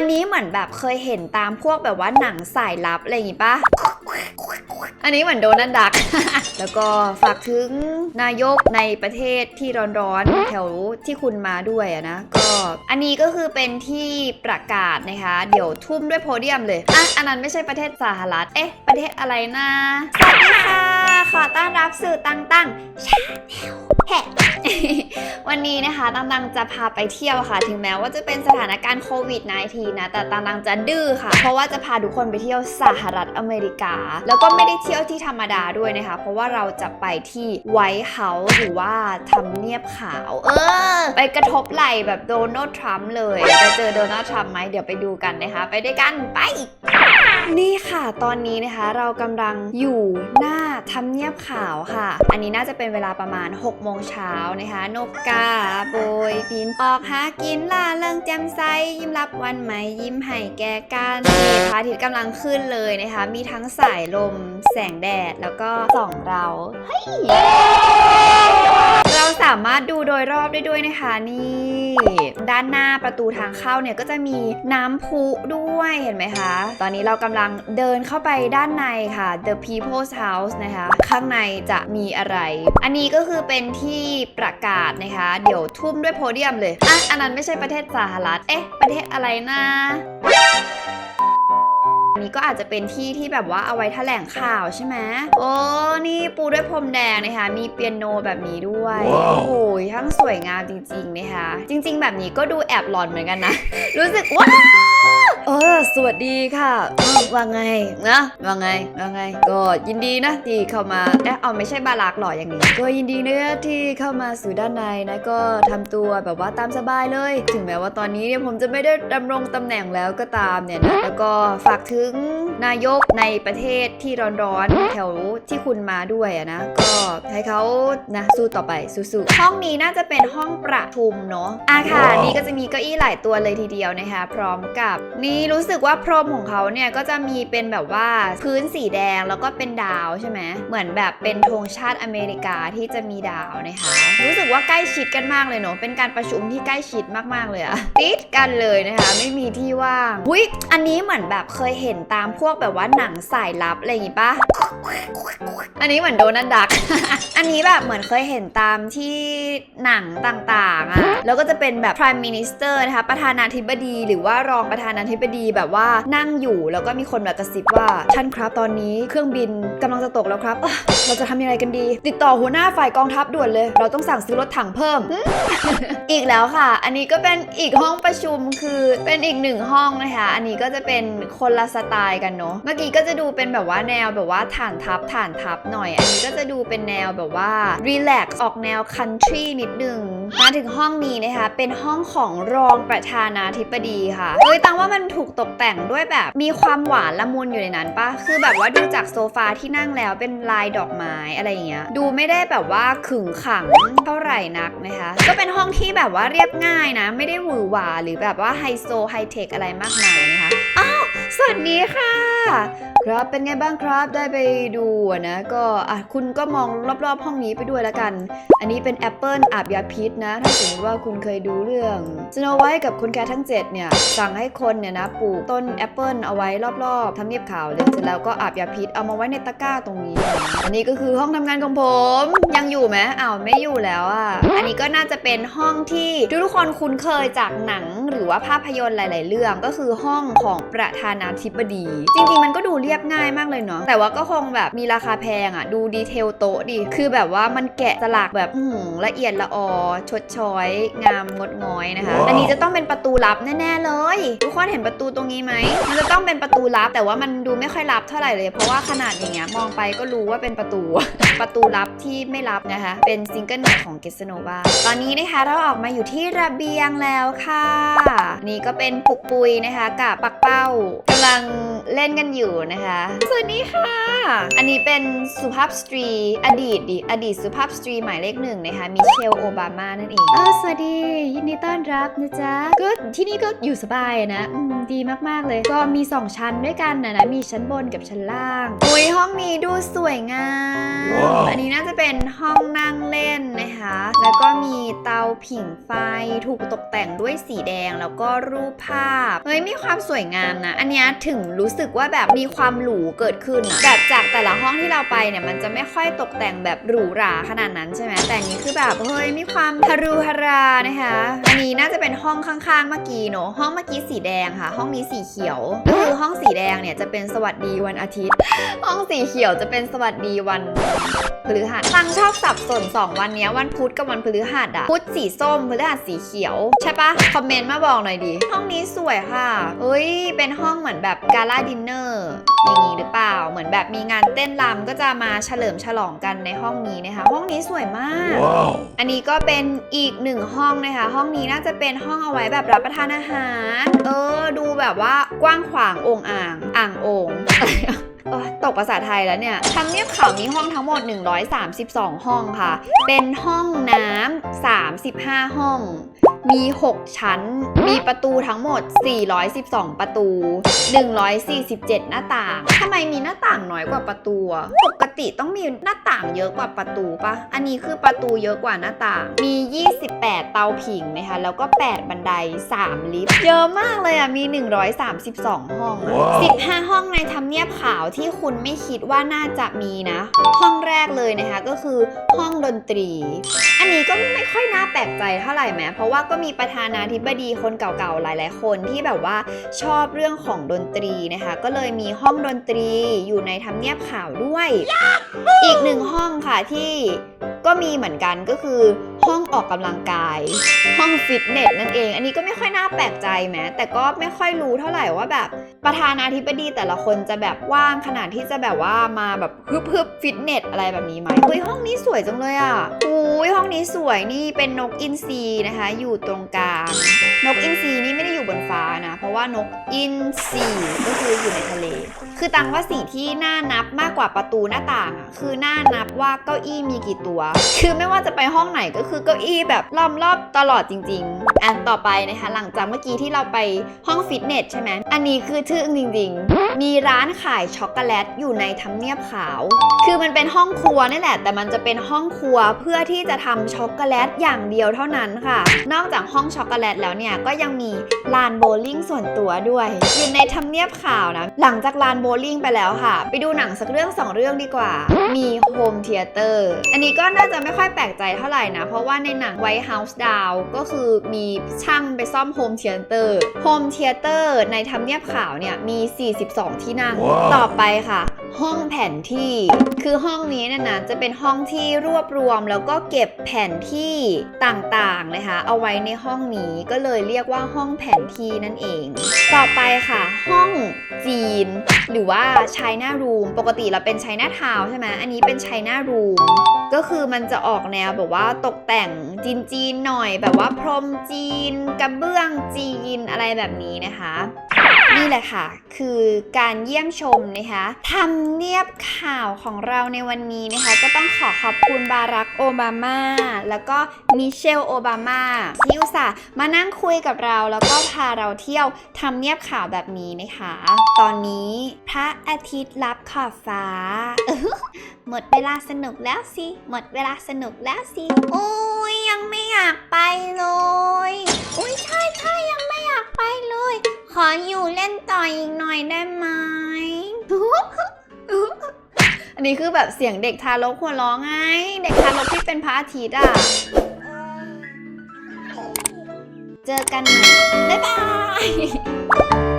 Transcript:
อันนี้เหมือนแบบเคยเห็นตามพวกแบบว่าหนังสายลับอะไรอย่างงี้ปะอันนี้เหมือนโดนัลด์ดัก แล้วก็ฝากถึงนายกในประเทศที่ร้อนๆแถวที่คุณมาด้วยอะนะ ก็อันนี้ก็คือเป็นที่ประกาศนะคะ เดี๋ยวทุ่มด้วยโพเดียมเลยอะอันนั้นไม่ใช่ประเทศสหรัฐ เอ๊ะ ประเทศอะไรนะ สวัสดีค่ะ ขอต้อนรับสู่อตังตังชาแนล แฮะวันนี้นะคะตังตังจะพาไปเที่ยวค่ะ ถึงแม้ว่าจะเป็นสถานการณ์โควิด -19 นะ แต่ตังตังจะดื้อค่ะ เพราะว่าจะพาทุกคนไปเที่ยวสหรัฐอเมริกา แล้วก็ไม่ได้เที่ยวที่ธรรมดาด้วยนะคะ เพราะว่าเราจะไปที่ไวท์เฮาส์หรือว่าทำเนียบขาว เออ ไปกระทบไหลแบบโดนัลด์ทรัมป์เลย จะเจอโดนัลด์ทรัมป์ไหมเดี๋ยวไปดูกันนะคะ ไปด้วยกันไปนี่ค่ะ ตอนนี้นะคะเรากำลังอยู่หน้าทำเนียบขาวค่ะ อันนี้น่าจะเป็นเวลาประมาณ6โมงเช้านะคะ นกกาโบยบินออกหากินล่าเริงแจ่มใสยิ้มรับวันใหม่ยิ้มให้แก่กันพระอาทิตย์กำลังขึ้นเลยนะคะ มีทั้งสายลม แสงแดดแล้วก็ส่องเราเฮ้ยาสามารถดูโดยรอบได้ด้วยนะคะนี่ ด้านหน้าประตูทางเข้าเนี่ยก็จะมีน้ำพุด้วยเห็นไหมคะ ตอนนี้เรากำลังเดินเข้าไปด้านในค่ะ The People's House นะคะ ข้างในจะมีอะไร อันนี้ก็คือเป็นที่ประกาศนะคะ เดี๋ยวทุ่มด้วยโพเดียมเลยอะอันนั้นไม่ใช่ประเทศสหรัฐ เอ๊ะ ประเทศอะไรนะ นนี้ก็อาจจะเป็นที่ที่แบบว่าเอาไว้แถลงข่าวใช่ไหมโอ้นี่ปูด้วยพรมแดงนะคะ มีเปียโนแบบนี้ด้วยว้าวโอ้โหทั้งสวยงามจริงๆนะคะ จริง ๆ แบบนี้ก็ดูแอบหลอนเหมือนกันนะ รู้สึกว้าวเออ สวัสดีค่ะอ้าวว่าไงนะว่าไงว่าไง ก็ยินดีนะที่เข้ามาเอ๊ะเอาไม่ใช่บารักหรออย่างนี้ก็ยินดีนะที่เข้ามาสู่ด้านในนะก็ทำตัวแบบว่าตามสบายเลย ถึงแม้ว่าตอนนี้เนี่ยผมจะไม่ได้ดำรงตำแหน่งแล้วก็ตามเนี่ยนะแล้วก็ฝากถึงนายกในประเทศที่ร้อนๆแถวที่คุณมาด้วยนะ ก็ให้เขานะสู้ต่อไปสู้ๆห้องนี้น่าจะเป็นห้องประชุมเนาะอะค่ะว้าวนี่ก็จะมีเก้าอี้หลายตัวเลยทีเดียวนะคะพร้อมกับนี่รู้สึกว่าพรมของเขาเนี่ยก็จะมีเป็นแบบว่าพื้นสีแดงแล้วก็เป็นดาวใช่ไหมเหมือนแบบเป็นธงชาติอเมริกาที่จะมีดาวนะคะ รู้สึกว่าใกล้ชิดกันมากเลยเนาะเป็นการประชุมที่ใกล้ชิดมากๆเลยอะติดกันเลยนะคะ ไม่มีที่ว่างหุยอันนี้เหมือนแบบเคยเห็นตามพวกแบบว่าหนังสายลับอะไรอย่างงี้ปะอันนี้เหมือนโดนัลด์ดัก อันนี้แบบเหมือนเคยเห็นตามที่หนังต่างๆอะแล้วก็จะเป็นแบบ prime minister นะคะประธานาธิบดีหรือว่ารองประธานาธิบดีดีแบบว่านั่งอยู่แล้วก็มีคนแบบกระซิบว่าท่านครับตอนนี้เครื่องบินกำลังจะตกแล้วครับ เราจะทำยังไงกันดี ติดต่อหัวหน้าฝ่ายกองทัพด่วนเลย เราต้องสั่งซื้อรถถังเพิ่ม อีกแล้วค่ะ อันนี้ก็เป็นอีกห้องประชุมคือเป็นอีกหนึ่งห้องนะคะ อันนี้ก็จะเป็นคนละสไตล์กันเนาะ เมื่อกี้ก็จะดูเป็นแบบว่าแนวแบบว่าฐานทัพฐานทัพหน่อย อันนี้ก็จะดูเป็นแนวแบบว่ารีแลกซ์ออกแนวคันทรีนิดนึง มาถึงห้องนี้นะคะ เป็นห้องของรองประธานาธิบดีค่ะ เอ้ยตังว่ามันถูกตกแต่งด้วยแบบ มีความหวานละมุนอยู่ในนั้นปะคือแบบว่าดูจากโซฟาที่นั่งแล้วเป็นลายดอกไม้อะไรอย่างเงี้ย ดูไม่ได้แบบว่าขึงขังเท่าไหร่นักนะคะ ก็เป็นห้องที่แบบว่าเรียบง่ายนะ ไม่ได้หวือหวาหรือแบบว่าไฮโซไฮเทคอะไรมากมายนะคะ สวัสดีค่ะ ครับเป็นไงบ้างครับได้ไปดูนะ ก็อะคุณก็มองรอบๆ ห้องนี้ไปด้วยละกัน อันนี้เป็นแอปเปิลอาบยาพิษนะ ถ้าสมมติว่าคุณเคยดูเรื่องสโนไวท์กับคุณแคททั้ง 7 เนี่ย สั่งให้คนเนี่ยนะปลูกต้นแอปเปิลเอาไว้รอบๆทำเนียบขาวเลยเสร็จแล้วก็อาบยาพิษเอามาไว้ในตะกร้าตรงนี้ อันนี้ก็คือห้องทำงานของผม ยังอยู่ไหมอ้าวไม่อยู่แล้วอะอันนี้ก็น่าจะเป็นห้องที่ทุกๆคนคุ้นเคยจากหนังหรือว่าภาพยนตร์หลาย ๆ เรื่องก็คือห้องของประธานนาธิบดี จริง ๆ มันก็ดูเรียบง่ายมากเลยเนาะแต่ว่าก็คงแบบมีราคาแพงอะดูดีเทลโต๊ะดิคือแบบว่ามันแกะสลักแบบอื้อหือละเอียดละออชดช้อย งามงดง้อยนะคะว้าวอันนี้จะต้องเป็นประตูลับแน่ๆเลย ทุกคนเห็นประตูตรงนี้ไหมมันจะต้องเป็นประตูลับ แต่ว่ามันดูไม่ค่อยลับเท่าไหร่เลย เพราะว่าขนาดอย่างเงี้ยมองไปก็รู้ว่าเป็นประตู ประตูลับที่ไม่ลับนะคะ เป็นซิงเกิลใหม่ของเกสโนวาตอนนี้นะคะเราออกมาอยู่ที่ระเบียงแล้วค่ะ นี่ก็เป็นปุกปุยนะคะ กับปักเป้ากำลังเล่นกันอยู่นะคะ สวัสดีค่ะ อันนี้เป็นสุภาพสตรี อดีตดิอดีตสุภาพสตรีหมายเลขหนึ่งนะคะมิเชลโอบามานั่นเองเออสวัสดียินดีต้อนรับนะจ๊ะก็ที่นี่ก็อยู่สบายนะอืมดีมากๆเลย ก็มี2ชั้นด้วยกันนะนะมีชั้นบนกับชั้นล่างอุ้ยห้องนี้ดูสวยงามว้าวอันนี้น่าจะเป็นห้องนั่งเล่นนะคะ แล้วก็มีเตาผิงไฟถูกตกแต่งด้วยสีแดงงแล้วก็รูปภาพเฮ้ยมีความสวยงามนะ อันเนี้ยถึงรู้สึกว่าแบบมีความหรูเกิดขึ้นอะแบบจากแต่ละห้องที่เราไปเนี่ยมันจะไม่ค่อยตกแต่งแบบหรูหราขนาดนั้นใช่ไหมแต่นี้คือแบบเฮ้ยมีความฮารูฮารานะคะอันนี้น่าจะเป็นห้องข้างๆเมื่อกี้เนอะห้องเมื่อกี้สีแดงค่ะ ห้องนี้สีเขียวก็คือห้องสีแดงเนี่ยจะเป็นสวัสดีวันอาทิตย์ ห้องสีเขียวจะเป็นสวัสดีวัน พฤหัสตังชอบสับสน 2 วันเนี้ยวันพุธกับวันพฤหัสอะพุธสีส้มพฤหัสสีเขียว ใช่ปะคอมเมนต์มาบอกหน่อยดิห้องนี้สวยค่ะเอ้ย เป็นห้องเหมือนแบบกาลาดินเนอร์อย่างนี้หรือเปล่า เหมือนแบบมีงานเต้นรำก็จะมาเฉลิมฉลองกันในห้องนี้นะคะ ห้องนี้สวยมาก Wow. อันนี้ก็เป็นอีกหนึ่งห้องนะคะ ห้องนี้น่าจะเป็นห้องเอาไว้แบบรับประทานอาหาร เออ ดูแบบว่ากว้างขวางโองอ่าง อ่างโองเออ ตกภาษาไทยแล้วเนี่ยทำเนียบขาวมีห้องทั้งหมด 132 ห้องค่ะ เป็นห้องน้ำ35 ห้อง มี 6 ชั้น มีประตูทั้งหมด 412 ประตู 147 หน้าต่างทำไมมีหน้าต่างน้อยกว่าประตูอะปกติต้องมีหน้าต่างเยอะกว่าประตูปะอันนี้คือประตูเยอะกว่าหน้าต่าง มี 28 เตาผิงนะคะ แล้วก็ 8 บันได 3 ลิฟต์ เยอะมากเลยอะมี 132 ห้องอะว้าว15 ห้องในทำเนียบขาวที่คุณไม่คิดว่าน่าจะมีนะ ห้องแรกเลยนะคะก็คือห้องดนตรี อันนี้ก็ไม่ค่อยน่าแปลกใจเท่าไหร่แม้เพราะว่าก็มีประธานาธิบดีคนเก่าๆหลายๆ คนที่แบบว่าชอบเรื่องของดนตรีนะคะ ก็เลยมีห้องดนตรีอยู่ในทำเนียบขาวด้วย อีกหนึ่งห้องค่ะที่ก็มีเหมือนกันก็คือห้องออกกำลังกาย ห้องฟิตเนสนั่นเอง อันนี้ก็ไม่ค่อยน่าแปลกใจแม้แต่ก็ไม่ค่อยรู้เท่าไหร่ว่าแบบประธานาธิบดีแต่ละคนจะแบบว่างขนาดที่จะแบบว่ามาแบบฮึบฮึบฟิตเนสอะไรแบบนี้ไหมเฮ้ยห้องนี้สวยจังเลยอะ อุ้ยห้องนี้สวยนี่เป็นนกอินทรีนะคะ อยู่ตรงกลางนกอินทรีนี่ไม่ได้อยู่บนฟ้านะ เพราะว่านกอินทรีก็คืออยู่ในทะเล คือตังว่าสิ่งที่น่านับมากกว่าประตูหน้าต่างอะคือน่านับว่าเก้าอี้มีกี่ตัว คือไม่ว่าจะไปห้องไหนก็คือเก้าอี้แบบล้อมรอบตลอดจริง ๆ อันต่อไปนะคะ หลังจากเมื่อกี้ที่เราไปห้องฟิตเนสใช่ไหมอันนี้คือทึ่งจริง ๆ มีร้านขายช็อกโกแลตอยู่ในทำเนียบขาว คือมันเป็นห้องครัวนี่แหละ แต่มันจะเป็นห้องครัวเพื่อที่จะทำช็อกโกแลตอย่างเดียวเท่านั้นค่ะ นอกจากห้องช็อกโกแลตแล้วเนี่ยก็ยังมีลานโบว์ลิ่งส่วนตัวด้วย อยู่ในทำเนียบขาวนะ หลังจากลานโบว์ลิ่งไปแล้วค่ะ ไปดูหนังสักเรื่องสองเรื่องดีกว่า มีโฮมเทเตอร์อันนี้ก็น่าจะไม่ค่อยแปลกใจเท่าไหร่นะ เพราะว่าในหนัง White House Down ก็คือมีช่างไปซ่อมโฮมเทเตอร์โฮมเทเตอร์ในทำเนียบขาวเนี่ยมี 42 ที่นั่งว้าวต่อไปค่ะ ห้องแผนที่ คือห้องนี้เนี่ยนะจะเป็นห้องที่รวบรวมแล้วก็เก็บแผนที่ต่างๆนะคะเอาไว้ในห้องนี้ก็เลยเรียกว่าห้องแผนที่นั่นเอง ต่อไปค่ะ ห้องจีน หรือว่า China Room ปกติเราเป็น China Town ใช่ไหมอันนี้เป็น China Room ก็คือมันจะออกแนวแบบว่าตกแต่งจีนๆหน่อยแบบว่าพรมจีน กระเบื้องจีนอะไรแบบนี้นะคะ นี่แหละค่ะ คือการเยี่ยมชมนะคะทำเนียบข่าวของเราในวันนี้นะคะ ก็ต้องขอขอบคุณบารักโอบามา แล้วก็มิเชลโอบามาที่อุตส่าห์มานั่งคุยกับเรา แล้วก็พาเราเที่ยวทำเนียบข่าวแบบนี้นะคะ ตอนนี้พระอาทิตย์รับขอบฟ้า หมดเวลาสนุกแล้วสิ หมดเวลาสนุกแล้วสิ โอ้ยยังไม่อยากไปเลย อุ้ยใช่ใช่ยังไม่อยากไปเลย ขออยู่เล่นต่ออีกหน่อยได้ไหม อันนี้คือแบบเสียงเด็กทารกหัวเร้องไง เด็กทารกที่เป็นพระอาทิตย์อะ เจอกันใหม่ บ๊ายบาย